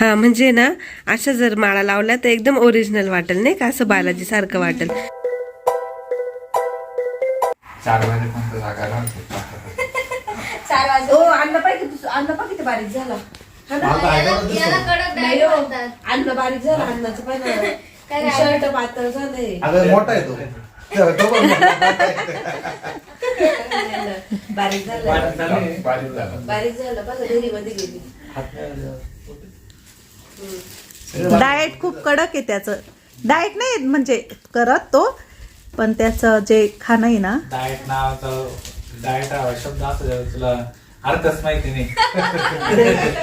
हा म्हणजे ना अशा जर माळा लावल्या तर एकदम ओरिजिनल वाटेल नाही का? असं बालाजी सारखं वाटेल. चार वाजेपर्यंत जागा राहते. चार वाजता ओ अन्न पाहिजे अन्न पाहिजे बारीक झाला. याला कडक नाही डाएट हो. म्हणतात. अन्न बारीक झालं अन्नाचं पण काय काय? शर्ट पातळ झालंय. अगं मोठा आहे तो. तो पण मोठा आहे. बारीक झालं बारीक झालं बारीक झालं बघा डेअरी मध्ये गेली डाएट खूप कडक आहे त्याचं. डाएट नाही म्हणजे करत तो पण त्याचं जे खाणं आहे ना. डाएट नावाचं डाएट शब्द असं तुला अर्थच माहिती नाही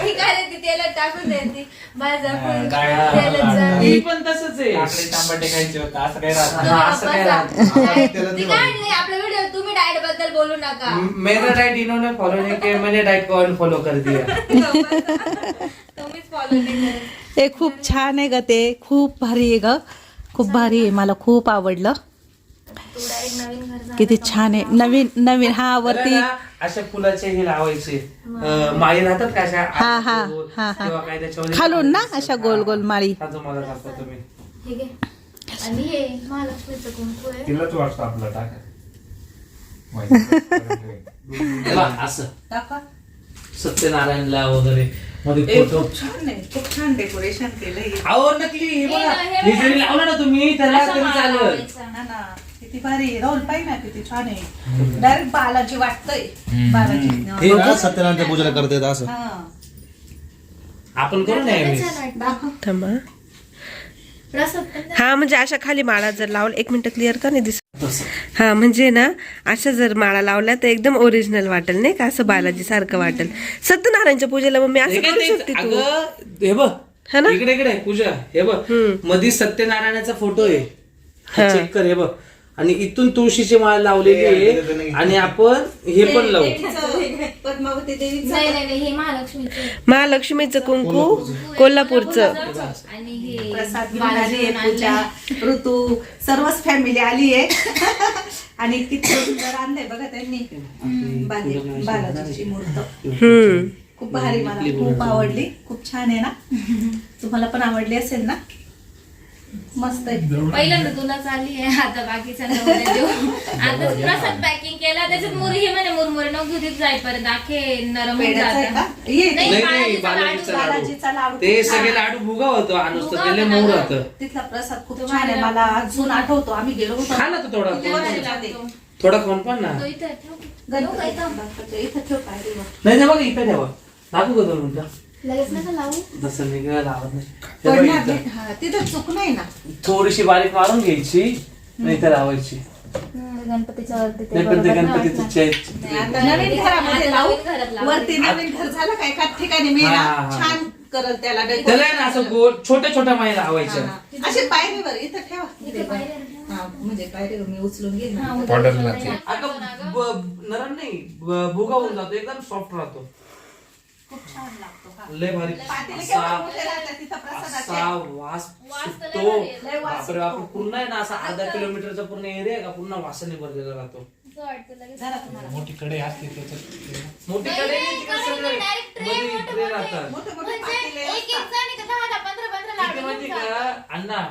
मी काय रे ती तेलात टाकून द्यायची माझा फुल काय तेलात जा. मी पण तसंच आहे काकडे टमाटे खायचे होतं असं काही राहत तो नाही. हा, असं काय बसा. राहतं? नाही, त्याला ती दिवा. काढली आपल्या व्हिडिओ तुम्ही डाएटबद्दल बोलू नका मेरा डाइट इन्होंने फॉलो नहीं किया मैंने डाइट को फॉलो कर दिया तुम्हीच फॉलो नाही करत ते खूप छान आहे ग ते खूप भारी आहे ग खूप भारी आहे मला खूप आवडलं तू डायरेक्ट नवीन घर झालं किती? छान आहे. नवीन नवीन. हा वरती. ना, अशा फुलाचे हे लावायचे. अं, माळी राहतात का अशा हा, हा, गोल, हा, हा. किंवा काय त्याच्यावर खालून ना अशा गोल गोल माळी. हा जो मला दाखवतो मी ठीक आहे. आणि हे महालक्ष्मीचं कुंकू आहे? तिलाच वाटतं आपलं टाका. माहिती. हे बघ, असं. सत्यनारायणला वगैरे मध्ये फोटो. छान आहे खूप छान डेकोरेशन केलंय. अहो नकली हे बघा. हे ना, हे हे जरी लावलं ना तुम्ही त्याला असा तरी चालेल. लावायचा. किती भारी राहुल पाहिजे ना किती छान आहे. डायरेक्ट बालाजी वाटतंय. बालाजी. हे बघा, सत्यनारायणच्या पूजेला करतात असं. हा. आपण करू नये किती छान वाटतं. थांबा प्रसाद पण द्या. हा म्हणजे अशा खाली माळा जर लावलं एक मिनिट क्लिअर का नाही दिसत. हा म्हणजे ना अशा जर माळा लावल्या तर एकदम ओरिजिनल वाटेल नाही का? असं बालाजी सारखं वाटेल. सत्यनारायणच्या पूजेला मग मी असं हे करू शकते तू. अगं हे बघ. है ना? इकडे इकडे पूजा हे बघ. मध्ये सत्यनारायणाचा फोटो आहे. हा. चेक कर हे बघ. आणि इथून तुळशीची माळ लावलेली आहे. आणि आपण हे पण लावू. पद्मावती देवीचं. नाही नाही नाही, हे महालक्ष्मीचे. महालक्ष्मीचं कुंकू कोल्हापूरचं. आणि हे प्रसाद घेऊन आली आहे. पूजा. ऋतू सर्वच फॅमिली आली आहे. आणि किती सुंदर आणलंय बघा त्यांनी. हम्म, बाले- बालाजीची मूर्त. हम्म. खूप भारी मला खूप आवडली. खूप छान आहे ना. तुम्हाला पण आवडली असेल ना? मस्त आहे. पहिल्यांदा तुला चालली आहे. आता देऊ. आता प्रसाद पॅकिंग केला त्याच्यात मुरी हे म्हणे मुरमुरे. नको घेऊ तिथे जाईपर्यंत आखे नरम होऊन पेढ्याचं आहे का? जातात. ये. नाही, नाही नाही बालाजीचा लाडू, बालाजीचा बालाजीचा लाडू लाडू ते सगळे. लाडू भुगा होतो त्याला मऊ ना. राहतं तिथला प्रसाद खूप तो छान आहे. मला- अजून आठवतो. आम्ही गेलो होतो खा ना तू थोडा. किती लागतो. थोडा खाऊन पण ना. तो इथं ठेव. ठेवू का इथं? ठेव पायरीवर. नाही नाही बघा इथं ठेवा. दाखवू का दोन मिनिटं. लगेच नका लावू तसं मी काय लावत नाही हे बघ पडणार इथं. नाही. हा, तिथं चूक नाही ना थोडीशी बारीक मारून घ्यायची नाही तर लावायची हम्म, गणपतीच्या वरती ते नाही पण ते बरोबर नाही गणपतीचं वाटणार. चे- नाही, आता नवीन घरामध्ये लावू नवीन घरात लावू. वरती नवीन घर झालं एका ठिकाणी मी हा, ना हा, हा. छान करल त्याला त्याला आहे ना असं गोल छोट्या छोट्या माई लावायच्या. अशी पायरीवर इथं ठेवा इथे. हा, म्हणजे पायरीवर मी उचलून घेईन हा, उद्या ते. अगं ब- नरम नाही ब- भुगा होऊन जातो एकदम सॉफ्ट राहतो खूप छान लागतो हा. लय भारी पातेले असा केवढे मोठे राहतात तिथं प्रसादाचे. असा वास वास तर लय सुटतो भारी बापरे बापरे पूर्ण आहे ना असा अर्धा किलोमीटरचा पूर्ण एरिया आहे का पूर्ण वासाने भरलेला राहतो असं वाटतं लगेच. जरा तुम्हाला मोठी कडे असते त्याच्यात मोठी नाही, कडे नाही, नाही, तिकडे कडे सगळे नाही, direct tray मध्ये मोठे tray मोठे. राहतात मोठे म्हणजे पातेले एक एक असतात. जण का दहा दहा पंधरा पंधरा किती लाडू माहिती घेऊन का जातात. अण्णा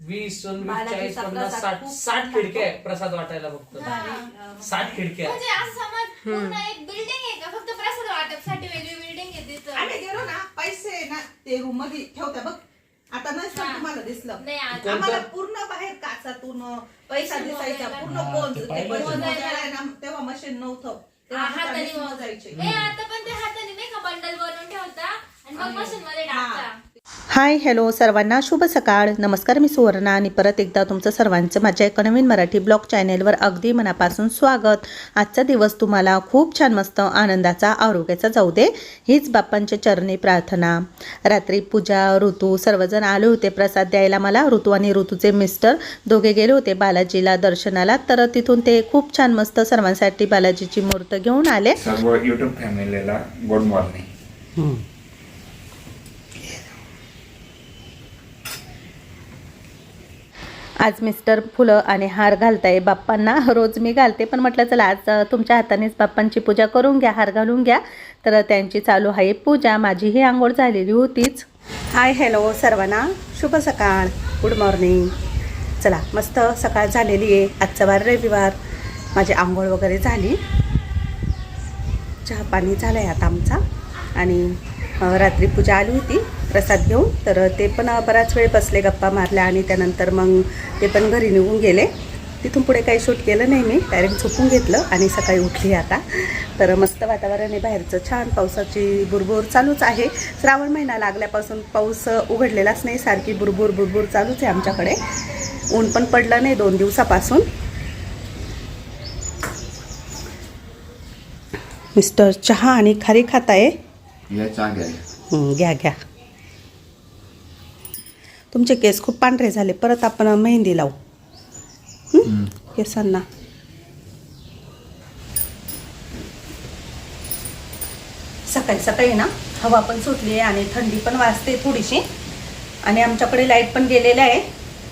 वीस दोन वीस बालाजीचा चाळीस पन्नास प्रसाद साठ खूप साठ खिडक्या आहे प्रसाद वाटायला फक्त. भारी, साठ खिडक्या आहे. म्हणजे असं समज पूर्ण एक बिल्डिंग आहे का? फक्त प्रसाद वाटपसाठी वेगळी बिल्डिंग आहे तिथं? आम्ही गेलो ना पैसे ना ते रूममध्ये ठेवता बघ. आता नसतं हा. तुम्हाला दिसलं. नाही? आम्हाला पूर्ण बाहेर काचातून पैसा पैसे दिसायचा. पूर्ण हा, कोण ते ते पाहिलं. मोजायला ना, तेव्हा मशीन नव्हतं. तेव्हा हाताने हातानेच मोजायचे. आता पण ते हाताने नाही का बंडल बनवून ठेवता? आणि मग मशीन मध्ये टाकता. हाय हॅलो सर्वांना शुभ सकाळ. नमस्कार मी सुवर्णा आणि परत एकदा तुमचं सर्वांचं माझ्या एका नवीन मराठी ब्लॉग चॅनेलवर अगदी मनापासून स्वागत. आजचा दिवस तुम्हाला खूप छान मस्त आनंदाचा आरोग्याचा जाऊ दे हीच बाप्पांच्या चरणी प्रार्थना. रात्री पूजा ऋतू सर्वजण आले होते प्रसाद द्यायला मला. ऋतू आणि ऋतूचे मिस्टर दोघे गेले होते बालाजीला दर्शनाला. तर तिथून ते खूप छान मस्त सर्वांसाठी बालाजीची मूर्त घेऊन आले. सर्व युट्यूब फॅमिलीला गुड मॉर्निंग आज मिस्टर फुलं आणि हार घालताय. बाप्पांना रोज मी घालते. पण म्हटलं चला आज तुमच्या हातानेच बाप्पांची पूजा करून घ्या हार घालून घ्या. तर त्यांची चालू आहे पूजा. माझी ही आंघोळ झालेली होतीच. हाय हॅलो सर्वांना. शुभ सकाळ. गुड मॉर्निंग चला मस्त सकाळ झालेली आहे. आजचा वार रविवार. माझी आंघोळ वगैरे झाली. चहा पाणी झालं आहे आता आमचा. आणि रात्री पूजा आली होती. प्रसाद घेऊन. तर ते पण बराच वेळ बसले गप्पा मारल्या आणि त्यानंतर मग ते पण घरी निघून गेले. तिथून पुढे काही शूट केलं नाही मी. डायरेक्ट झोपून घेतलं आणि सकाळी उठली आता. तर मस्त वातावरण आहे बाहेरचं. छान पावसाची बुरबुर चालूच आहे. श्रावण महिना लागल्यापासून पाऊस उघडलेलाच नाही. सारखी बुरबुर बुरबुर चालूच आहे आमच्याकडे. ऊन पण पडलं नाही दोन दिवसापासून. मिस्टर चहा आणि खारी खात आहे या चहा घ्या. हं, घ्या घ्या. तुमचे केस खूप पांढरे झाले परत आपण मेहंदी लावू? केसांना. सकाळी सकाळी ना हवा पण सुटली आहे आणि थंडी पण वाजते थोडीशी. आणि आमच्याकडे लाइट पण गेलेली आहे.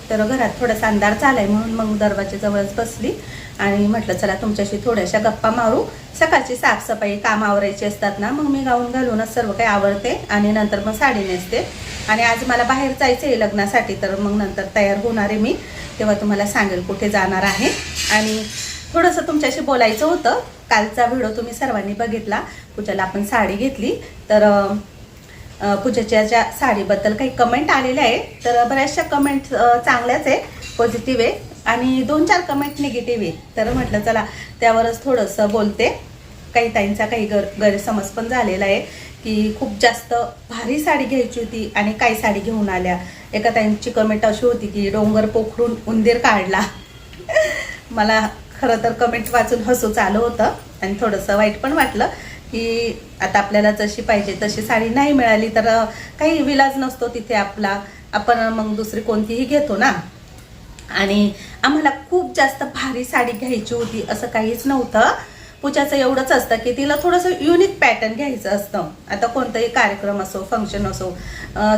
तर घरात थोडासा अंधार चालाय म्हणून मग दरवाजा जवळच बसली. आणि म्हटलं चला तुमच्याशी थोड्याशा गप्पा मारू. सकाळची साफसफाई काम आवरायची असतात ना मग मी गाऊन घालूनच सर्व काही आवडते आणि नंतर मग साडी नेसते. आणि आज मला बाहेर जायचं आहे लग्नासाठी तर मग नंतर तयार होणार आहे मी. तेव्हा तुम्हाला सांगेल कुठे जाणार आहे. आणि थोडंसं तुमच्याशी बोलायचं होतं. कालचा व्हिडिओ तुम्ही सर्वांनी बघितला. पूजाला आपण साडी घेतली. तर पूजाच्या पूजेच्या ज्या साडीबद्दल काही कमेंट आलेल्या आहे तर बऱ्याचशा कमेंट चांगल्याच आहे. पॉझिटिव्ह आहे. आणि दोन चार कमेंट निगेटिव्ह आहे. तर म्हटलं चला त्यावरच थोडंसं बोलते. काही ताईंचा काही गर गैरसमज पण झालेला आहे की खूप जास्त भारी साडी घ्यायची होती आणि काही साडी घेऊन आल्या. एका ताईंची कमेंट अशी होती की डोंगर पोखरून उंदीर काढला. मला खरं तर कमेंट वाचून हसूच आलं होतं आणि थोडंसं वाईट पण वाटलं की आता आपल्याला जशी पाहिजे तशी साडी नाही मिळाली तर काही विलाज नसतो तिथे आपला. आपण मग दुसरी कोणतीही घेतो ना. आणि आम्हाला खूप जास्त भारी साडी घ्यायची होती असं काहीच नव्हतं. पूजाचं एवढंच असतं की तिला थोडंसं युनिक पॅटर्न घ्यायचं असतं. आता कोणताही कार्यक्रम असो फंक्शन असो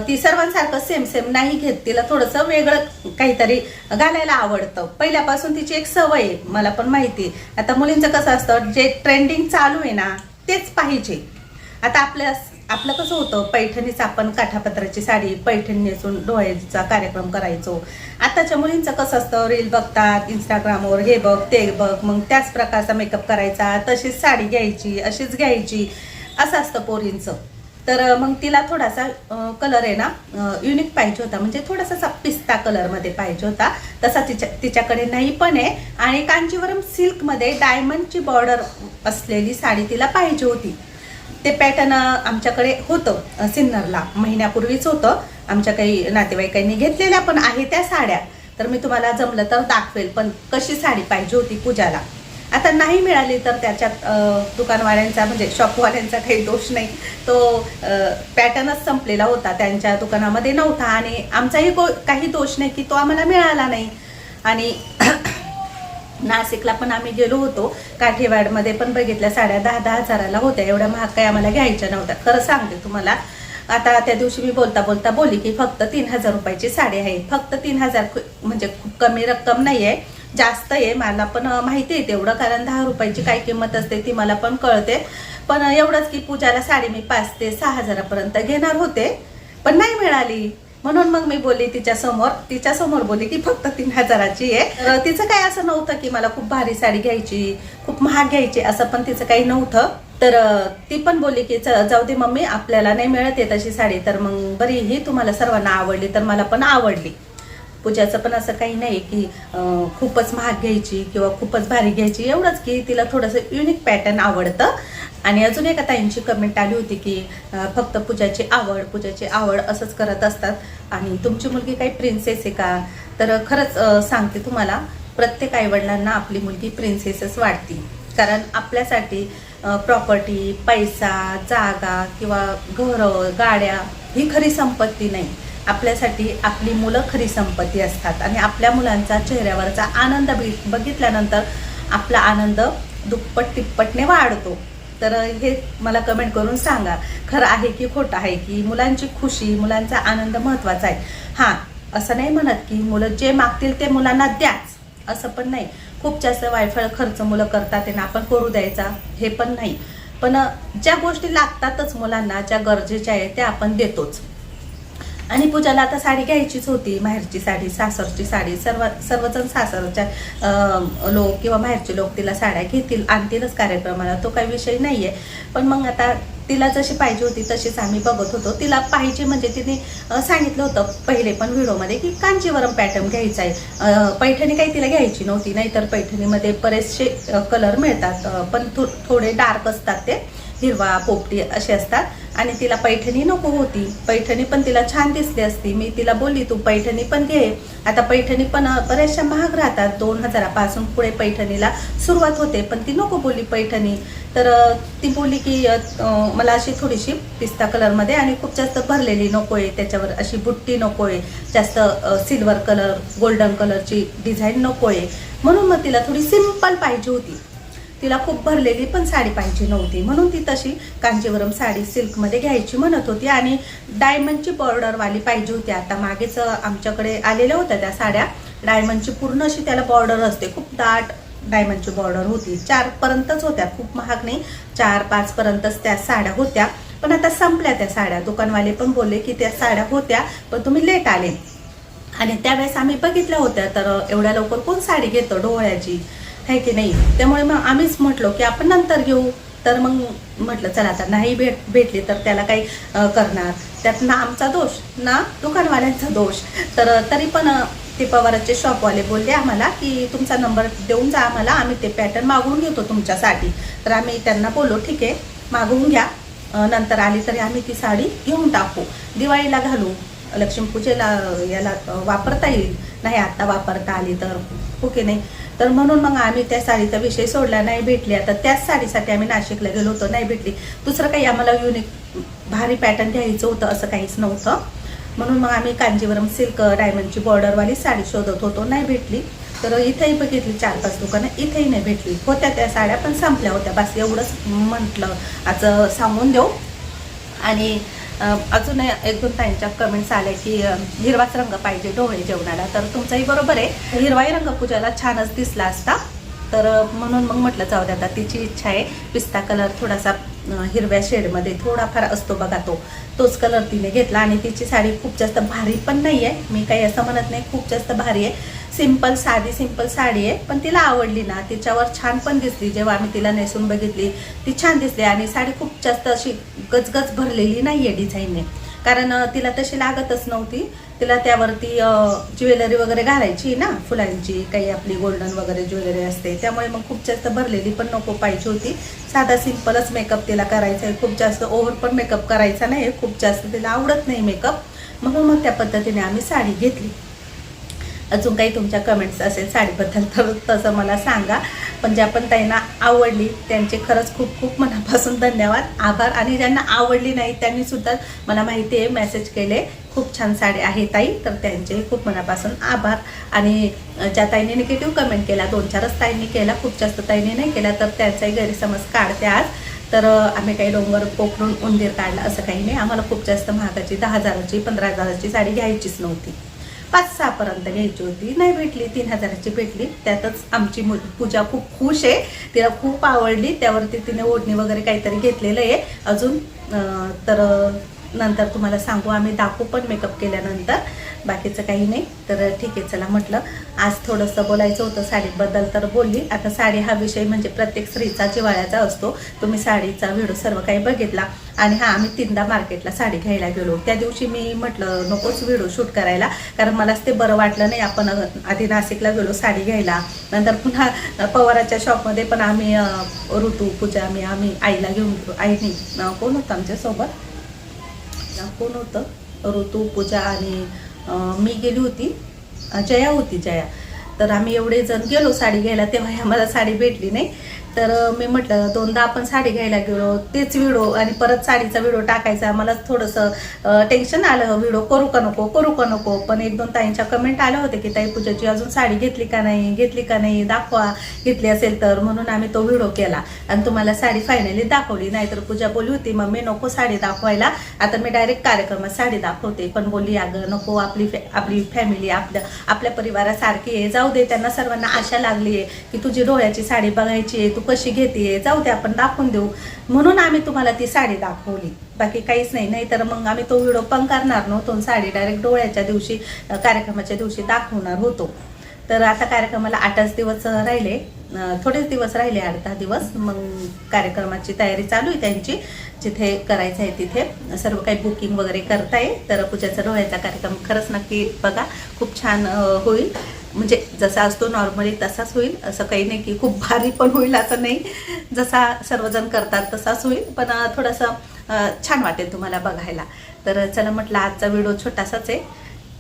ती सर्वांसारखं सेम सेम नाही घेत. तिला थोडंसं वेगळं काहीतरी घालायला आवडतं. पहिल्यापासून तिची एक सवय आहे मला पण माहिती आता मुलींचं कसं असतं जे ट्रेंडिंग चालू आहे ना तेच पाहिजे. आता आपल्या आपलं कसं होतं पैठणीच आपण काठापत्राची साडी पैठणी नेसून डोळ्याचा कार्यक्रम करायचो. आताच्या मुलींचं कसं असतं रील बघतात इंस्टाग्रामवर हे बघ ते बघ मग त्याच प्रकारचा मेकअप करायचा तशीच साडी घ्यायची अशीच घ्यायची असं असतं पोरींचं. तर मग तिला थोडासा कलर आहे ना युनिक पाहिजे होता. म्हणजे थोडासा असा पिस्ता कलरमध्ये पाहिजे होता. तसा तिच्या तिच्याकडे नाही पण आहे. आणि कांजीवरम सिल्कमध्ये डायमंडची बॉर्डर असलेली साडी तिला पाहिजे होती. ते पॅटर्न आमच्याकडे होतं सिन्नरला. महिन्यापूर्वीच होतं. आमच्या काही नातेवाईकांनी घेतलेल्या पण आहे त्या साड्या. तर मी तुम्हाला जमलं तर दाखवेल पण कशी साडी पाहिजे होती पूजाला. आता नाही मिळाली तर त्याच्यात दुकानवाल्यांचा म्हणजे शॉपवाल्यांचा काही दोष नाही. तो पॅटर्नच संपलेला होता. त्यांच्या दुकानामध्ये नव्हता आणि आमचाही को काही दोष नाही की तो आम्हाला मिळाला नाही. आणि नाशिकला पण आम्ही गेलो होतो. काठेवाडमध्ये पण बघितल्या साड्या दहा दहा हजाराला होत्या. एवढ्या महाग काही आम्हाला घ्यायच्या नव्हत्या. खरं सांगते तुम्हाला आता त्या दिवशी मी बोलता बोलता बोली की फक्त तीन हजार रुपयाची साडी आहे. फक्त तीन हजार म्हणजे खूप कमी रक्कम नाही आहे. जास्त आहे. मला पण माहिती आहे तेवढं कारण दहा रुपयाची काय किंमत असते ती मला पण कळते. पण एवढंच की पूजाला साडी मी पाच ते सहा हजारापर्यंत घेणार होते. पण नाही मिळाली. म्हणून मग मी बोलली तिच्या समोर तिच्या समोर बोलली की फक्त तीन हजाराची आहे. तर तिचं काय असं नव्हतं की मला खूप भारी साडी घ्यायची खूप महाग घ्यायची असं पण तिचं काही नव्हतं. तर ती पण बोलली की जाऊ दे मम्मी आपल्याला नाही मिळत आहे तशी साडी तर मग बरी ही तुम्हाला सर्वांना आवडली तर मला पण आवडली. पूजाचं पण असं काही नाही की खूपच महाग घ्यायची किंवा खूपच भारी घ्यायची. एवढंच की तिला थोडंसं युनिक पॅटर्न आवडतं. आणि अजून एका ताईंची कमेंट आली होती की फक्त पूजाची आवड पूजाची आवड असंच करत असतात. आणि तुमची मुलगी काही प्रिन्सेस आहे का? तर खरंच सांगते तुम्हाला प्रत्येक आईवडिलांना आपली मुलगी प्रिन्सेसच वाटते. कारण आपल्यासाठी प्रॉपर्टी पैसा जागा किंवा घरं गाड्या ही खरी संपत्ती नाही. आपल्यासाठी आपली मुलं खरी संपत्ती असतात. आणि आपल्या मुलांचा चेहऱ्यावरचा आनंद बघि- बघितल्यानंतर आपला आनंद दुप्पट तिप्पटने वाढतो. तर हे मला कमेंट करून सांगा. खरं आहे की खोटं आहे की मुलांची खुशी मुलांचा आनंद महत्त्वाचा आहे. हां असं नाही म्हणत की मुलं जे मागतील ते मुलांना द्याच. असं पण नाही. खूप जास्त वायफळ खर्च मुलं करतात त्यांना आपण करू द्यायचा हे पण नाही. पण ज्या गोष्टी लागतातच मुलांना ज्या गरजेच्या आहेत त्या आपण देतोच. आणि पूजाला आता साडी घ्यायचीच होती माहेरची साडी सासरची साडी. सर्व सर्वजण सासरच्या लोक किंवा माहेरचे लोक तिला साड्या घेतील. आणतीलच कार्यक्रमाला. तो काही विषय नाही आहे पण मग आता तिला जशी पाहिजे होती तशीच आम्ही बघत होतो. तिला पाहिजे म्हणजे तिने सांगितलं होतं पहिले पण व्हिडिओमध्ये की कांजीवरम पॅटर्न घ्यायचा आहे पैठणी काही तिला घ्यायची नव्हती. नाहीतर पैठणीमध्ये बरेचसे कलर मिळतात. पण थो थोडे डार्क असतात ते. हिरवा पोपटी असे असतात. आणि तिला पैठणी नको होती. पैठणी पण तिला छान दिसली असती. मी तिला बोलली तू पैठणी पण घे. आता पैठणी पण बऱ्याचशा महाग राहतात. दोन हजारापासून पुढे पैठणीला सुरुवात होते पण ती नको बोलली पैठणी. तर ती बोलली की मला अशी थोडीशी पिस्ता कलरमध्ये आणि खूप जास्त भरलेली नको आहे. त्याच्यावर अशी बुट्टी नको आहे. जास्त सिल्वर कलर गोल्डन कलरची डिझाईन नको आहे. म्हणून मग तिला थोडी सिंपल पाहिजे होती. तिला खूप भरलेली पण साडी पाहिजे नव्हती. म्हणून ती तशी कांजीवरम साडी सिल्कमध्ये घ्यायची म्हणत होती आणि डायमंडची बॉर्डरवाली पाहिजे होती. आता मागेच आमच्याकडे आलेल्या होत्या त्या साड्या. डायमंडची पूर्ण अशी त्याला बॉर्डर असते. खूप दाट डायमंडची बॉर्डर होती. चार पर्यंतच होत्या. खूप महाग नाही. चार पाच पर्यंतच त्या साड्या होत्या. पण आता संपल्या त्या साड्या. दुकानवाले पण बोलले की त्या साड्या होत्या पण तुम्ही लेट आले. आणि त्यावेळेस आम्ही बघितल्या होत्या. तर एवढ्या लवकर कोण साडी घेतो डोळ्याची? आहे की नाही? त्यामुळे मग आम्हीच म्हटलो की आपण नंतर घेऊ. तर मग म्हटलं चला आता नाही भेट भेटली तर त्याला काही करणार. त्यात ना आमचा दोष ना दुकानवाल्यांचा दोष. तर तरी पण ते पवाराचे शॉपवाले बोलले आम्हाला की तुमचा नंबर देऊन जा आम्हाला आम्ही ते पॅटर्न मागवून घेतो तुमच्यासाठी. तर आम्ही त्यांना बोललो ठीक आहे मागवून घ्या. नंतर आली तरी आम्ही ती साडी घेऊन टाकू. दिवाळीला घालू. लक्ष्मीपूजेला याला वापरता येईल. नाही आत्ता वापरता आली तर. ओके की नाही. तर म्हणून मग आम्ही त्या साडीचा विषय सोडला नाही भेटली. आता त्याच साडीसाठी आम्ही नाशिकला गेलो होतो नाही भेटली. दुसरं काही आम्हाला युनिक भारी पॅटर्न घ्यायचं होतं असं काहीच नव्हतं. म्हणून मग आम्ही कांजीवरम सिल्क डायमंडची बॉर्डरवाली साडी शोधत होतो नाही भेटली. तर इथेही बघितली चार पाच दुकानं इथेही नाही भेटली. होत्या त्या साड्या पण संपल्या होत्या. बस एवढंच म्हटलं. आज सांगून देऊ. आणि अजून एक दोन त्यांच्या कमेंट्स आल्या की हिरवाच रंग पाहिजे डोळे जेवणाला. तर तुमचंही बरोबर आहे. हिरवाही रंग पूजाला छानच दिसला असता. तर म्हणून मग म्हटलं जाऊ द्या आता. तिची इच्छा आहे. पिस्ता कलर थोडासा हिरव्या शेडमध्ये थोडाफार असतो बघा तो. तोच कलर तिने घेतला. आणि तिची साडी खूप जास्त भारी पण नाही आहे मी काही असं म्हणत नाही खूप जास्त भारी आहे. सिंपल साधी सिंपल साडी आहे पण तिला आवडली ना. तिच्यावर छान पण दिसली. जेव्हा आम्ही तिला नेसून बघितली ती छान दिसली आणि साडी खूप जास्त अशी गजगज भरलेली नाही आहे डिझाईनने कारण तिला तशी लागतच नव्हती. तिला त्यावरती ज्वेलरी वगैरे घालायची ना फुलांची काही आपली गोल्डन वगैरे ज्वेलरी असते. त्यामुळे मग खूप जास्त भरलेली पण नको पाहिजे होती. साधा सिंपलच मेकअप तिला करायचा आहे. खूप जास्त ओव्हर पण मेकअप करायचा नाही खूप जास्त तिला आवडत नाही मेकअप म्हणून मग त्या पद्धतीने आम्ही साडी घेतली. अजून काही तुमच्या कमेंट्स असेल साडीबद्दल तर तसं मला सांगा. पण ज्या पण ताईंना आवडली त्यांचे खरंच खूप खूप मनापासून धन्यवाद. आभार. आणि ज्यांना आवडली नाही त्यांनीसुद्धा मला माहिती आहे मेसेज केले. खूप छान साडी आहे ताई तर त्यांचे खूप मनापासून आभार. आणि ज्या ताईने निगेटिव्ह कमेंट केला दोन चारच ताईंनी केला खूप जास्त ताईने नाही केला तर त्यांचाही गैरसमज काढते आज. तर आम्ही काही डोंगर पोखरून उंदीर काढला असं काही नाही. आम्हाला खूप जास्त महागाची दहा हजाराची पंधरा हजाराची साडी घ्यायचीच नव्हती. पाच सहापर्यंत घ्यायची होती. नाही भेटली तीन हजाराची भेटली. त्यातच आमची मु पूजा खूप खुश आहे. तिला खूप आवडली. त्यावरती तिने ओढणी वगैरे काहीतरी घेतलेलं आहे. अजून तर नंतर तुम्हाला सांगू आम्ही दाखवू पण मेकअप केल्यानंतर. बाकीचं काही नाही. तर ठीक आहे चला म्हटलं. आज थोडंसं बोलायचं होतं साडीबद्दल तर बोलली. आता साडी हा विषय म्हणजे प्रत्येक स्त्रीचा जिवाळ्याचा असतो. तुम्ही साडीचा व्हिडिओ सर्व काही बघितला. आणि हा आम्ही तीनदा मार्केटला साडी घ्यायला गेलो. त्या दिवशी मी म्हटलं नकोच व्हिडिओ शूट करायला. कारण मलाच ते बरं वाटलं नाही आपण आधी नाशिकला गेलो साडी घ्यायला. नंतर पुन्हा पवाराच्या शॉपमध्ये पण आम्ही ऋतू पूजा आम्ही आम्ही आईला घेऊन आईनी कोण होतं आमच्यासोबत? अं, कोण होतं? ऋतू पूजा आणि मी गेली होती. जया होती जया. तर आम्ही एवढे जण गेलो साडी घ्यायला तेव्हा आम्हाला साडी भेटली नाही. तर मी म्हटलं दोनदा आपण साडी घ्यायला गेलो तेच व्हिडिओ आणि परत साडीचा व्हिडिओ टाकायचा. मला थोडंसं टेन्शन आलं व्हिडिओ करू का नको करू का नको? पण एक दोन ताईंच्या कमेंट आल्या होते की ताई पूजाची अजून साडी घेतली का नाही घेतली का नाही दाखवा घेतली असेल तर. म्हणून आम्ही तो व्हिडिओ केला. आणि तुम्हाला साडी फायनली दाखवली. नाहीतर पूजा बोलली होती मग मी नको साडी दाखवायला. आता मी डायरेक्ट कार्यक्रमात साडी दाखवते. पण बोलली अगं नको आपली फॅ- आपली फॅमिली आपल्या आपल्या परिवारासारखी आहे. जाऊ दे त्यांना सर्वांना आशा लागली आहे की तुझी डोळ्याची साडी बघायची आहे. तू तू कशी घेते जाऊ दे आपण दाखवून देऊ. म्हणून आम्ही तुम्हाला ती साडी दाखवली. बाकी काहीच नाही नाही तर मग आम्ही तो व्हिडिओ पण करणार नव्हतो साडी डायरेक्ट डोळ्याच्या दिवशी कार्यक्रमाच्या दिवशी दाखवणार होतो. तर आता कार्यक्रमाला आठच दिवस राहिले थोडेच दिवस राहिले आठ दहा दिवस. मग कार्यक्रमाची तयारी चालू आहे त्यांची. जिथे करायचं आहे तिथे. सर्व काही बुकिंग वगैरे करताय. तर पूजाचा डोळ्याचा कार्यक्रम खरंच नक्की बघा. खूप छान होईल. म्हणजे जसा असतो नॉर्मली तसाच होईल. असं काही नाही की खूप भारी पण होईल असं नाही. जसा सर्वजण करतात तसाच होईल. पण थोडंसं छान वाटेल तुम्हाला बघायला. तर चला म्हटलं आजचा व्हिडिओ छोटासाच आहे.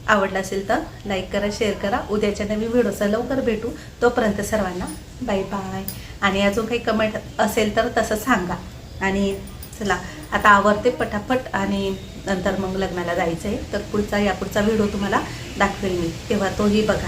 आवडला असेल तर लाईक करा शेअर करा. उद्याच्या नवीन व्हिडिओचा लवकर भेटू. तोपर्यंत सर्वांना बाय बाय. आणि अजून काही कमेंट असेल तर तसं सांगा. आणि चला आता आवडते पटापट आणि नंतर मग लग्नाला जायचं आहे तर पुढचा या पुढचा व्हिडिओ तुम्हाला दाखवेल मी. तेव्हा तोही बघा.